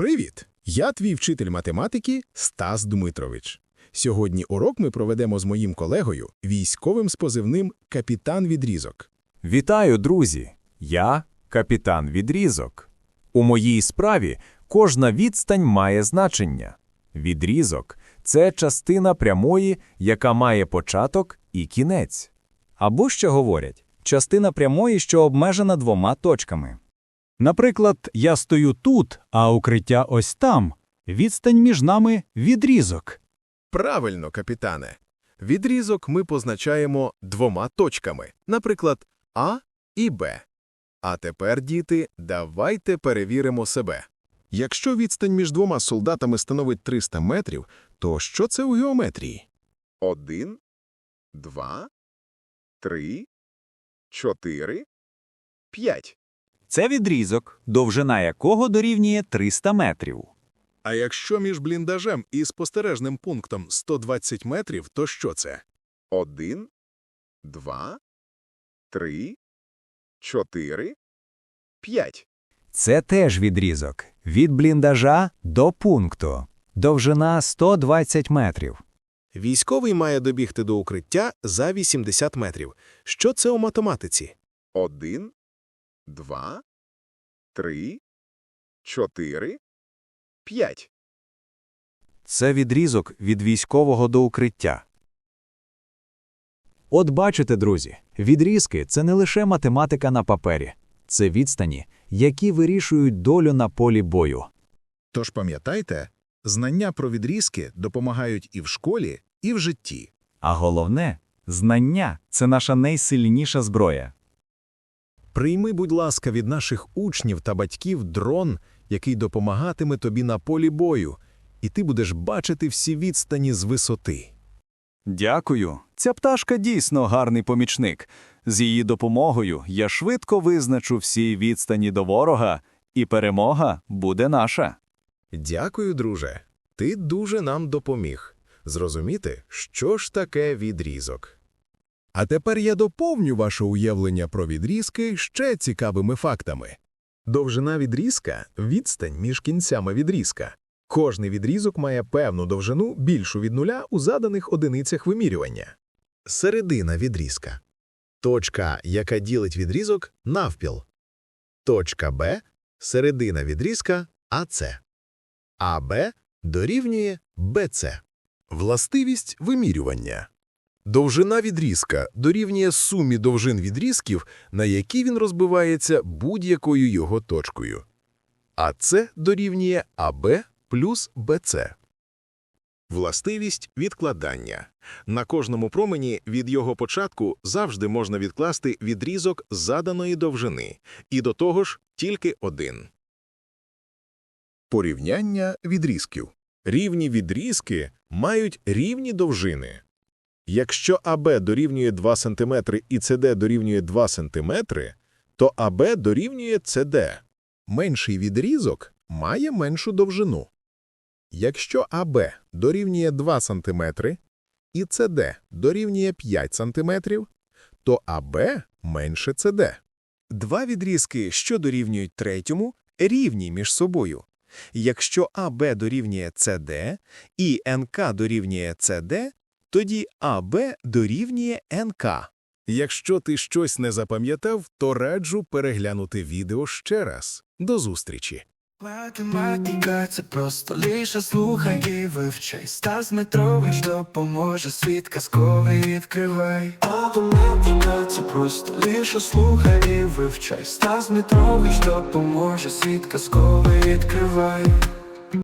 Привіт! Я твій вчитель математики Стас Дмитрович. Сьогодні урок ми проведемо з моїм колегою, військовим з позивним «Капітан Відрізок». Вітаю, друзі! Я капітан Відрізок. У моїй справі кожна відстань має значення. Відрізок це частина прямої, яка має початок і кінець. Або ще говорять, частина прямої, що обмежена двома точками. Наприклад, я стою тут, а укриття ось там. Відстань між нами відрізок. Правильно, капітане. Відрізок ми позначаємо двома точками, наприклад, А і Б. А тепер, діти, давайте перевіримо себе. Якщо відстань між двома солдатами становить 300 метрів, то що це у геометрії? Один, два, три, чотири, п'ять. Це відрізок, довжина якого дорівнює 300 метрів. А якщо між бліндажем і спостережним пунктом 120 метрів, то що це? Один, два, три, чотири, п'ять. Це теж відрізок. Від бліндажа до пункту. Довжина 120 метрів. Військовий має добігти до укриття за 80 метрів. Що це у математиці? Один, два, три, чотири, п'ять. Це відрізок від військового до укриття. От бачите, друзі, відрізки це не лише математика на папері, це відстані, які вирішують долю на полі бою. Тож пам'ятайте, знання про відрізки допомагають і в школі, і в житті. А головне, знання це наша найсильніша зброя. Прийми, будь ласка, від наших учнів та батьків дрон, який допомагатиме тобі на полі бою, і ти будеш бачити всі відстані з висоти. Дякую. Ця пташка дійсно гарний помічник. З її допомогою я швидко визначу всі відстані до ворога, і перемога буде наша. Дякую, друже. Ти дуже нам допоміг зрозуміти, що ж таке відрізок. А тепер я доповню ваше уявлення про відрізки ще цікавими фактами. Довжина відрізка – відстань між кінцями відрізка. Кожний відрізок має певну довжину більшу від нуля у заданих одиницях вимірювання. Середина відрізка. Точка, яка ділить відрізок, навпіл. Точка Б – середина відрізка АЦ. АБ дорівнює БЦ. Властивість вимірювання. Довжина відрізка дорівнює сумі довжин відрізків, на які він розбивається будь-якою його точкою. АЦ дорівнює АБ плюс БЦ. Властивість відкладання. На кожному промені від його початку завжди можна відкласти відрізок заданої довжини, і до того ж тільки один. Порівняння відрізків. Рівні відрізки мають рівні довжини. Якщо АБ дорівнює 2 см і СД дорівнює 2 см, то АБ дорівнює СД. Менший відрізок має меншу довжину. Якщо АБ дорівнює 2 см і СД дорівнює 5 см, то АБ менше СД. Два відрізки, що дорівнюють третьому, рівні між собою. Якщо АБ дорівнює СД і НК дорівнює СД, тоді АБ дорівнює НК. Якщо ти щось не запам'ятав, то раджу переглянути відео ще раз. До зустрічі! Математика це просто лише слухай і вивчай. Стас Дмитрович допоможе світ казковий відкривай. Математика це просто лише слухай і вивчай. Стас допоможе світ казковий відкривай.